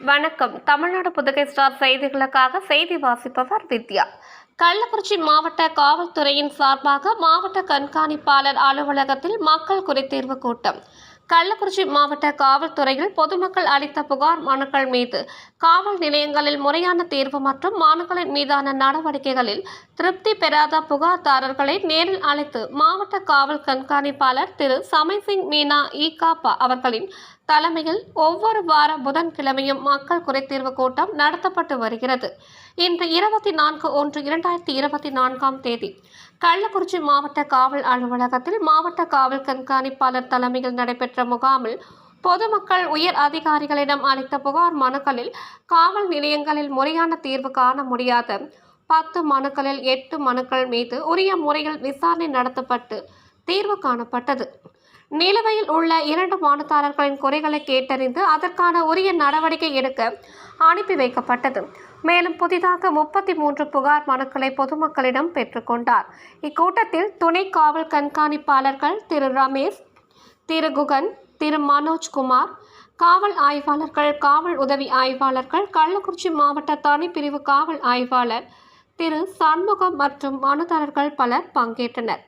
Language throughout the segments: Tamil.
வணக்கம். தமிழ்நாடு புதுகை ஸ்டார் செய்திகளுக்காக செய்தி வாசிப்பவர் வித்யா. கள்ளக்குறிச்சி மாவட்ட காவல்துறையின் சார்பாக மாவட்ட கண்காணிப்பாளர் அலுவலகத்தில் மக்கள் குறைதீர்வு கூட்டம். கள்ளக்குறிச்சி மாவட்ட காவல்துறையில் பொதுமக்கள் அளித்த புகார் மனுக்கள் மீது காவல் நிலையங்களில் முறையான தீர்வு மற்றும் மனுக்களின் மீதான நடவடிக்கைகளில் திருப்தி பெறாத புகார்தாரர்களை நேரில் அழைத்து மாவட்ட காவல் கண்காணிப்பாளர் திரு சமைசிங் மீனா இ காப்பா அவர்களின் தலைமையில் ஒவ்வொரு வார புதன்கிழமையும் மக்கள் குறைத்தீர்வு கூட்டம் நடத்தப்பட்டு வருகிறது. இன்று இருபத்தி நான்கு ஒன்று இரண்டாயிரத்தி இருபத்தி நான்காம் தேதி கள்ளக்குறிச்சி மாவட்ட காவல் அலுவலகத்தில் மாவட்ட காவல் கண்காணிப்பாளர் தலைமையில் நடைபெற்ற முகாமில் பொதுமக்கள் உயர் அதிகாரிகளிடம் அளித்த புகார் மனுக்களில் காவல் நிலையங்களில் முறையான தீர்வு காண முடியாத பத்து மனுக்களில் எட்டு மனுக்கள் மீது உரிய முறையில் விசாரணை நடத்தப்பட்டு தீர்வு காணப்பட்டது. நிலுவையில் உள்ள இரண்டு மனுதாரர்களின் குறைகளை கேட்டறிந்து அதற்கான உரிய நடவடிக்கை எடுக்க அனுப்பி வைக்கப்பட்டது. மேலும் புதிதாக முப்பத்தி மூன்று புகார் மனுக்களை பொதுமக்களிடம் பெற்றுக்கொண்டார் இக்கூட்டத்தில் துணை காவல் கண்காணிப்பாளர்கள் திரு ரமேஷ் திரு குகன் திரு மனோஜ்குமார் காவல் ஆய்வாளர்கள் காவல் உதவி ஆய்வாளர்கள் கள்ளக்குறிச்சி மாவட்ட தனிப்பிரிவு காவல் ஆய்வாளர் திரு சண்முகம் மற்றும் மனுதாரர்கள் பலர் பங்கேற்றனர்.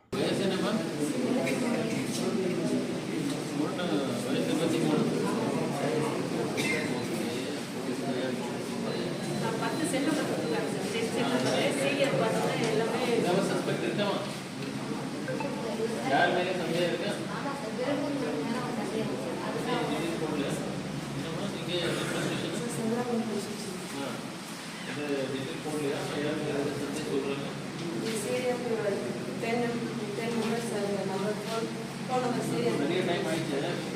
நிறைய டைம் ஆயிடுச்சு ஃபிஃப்டீன்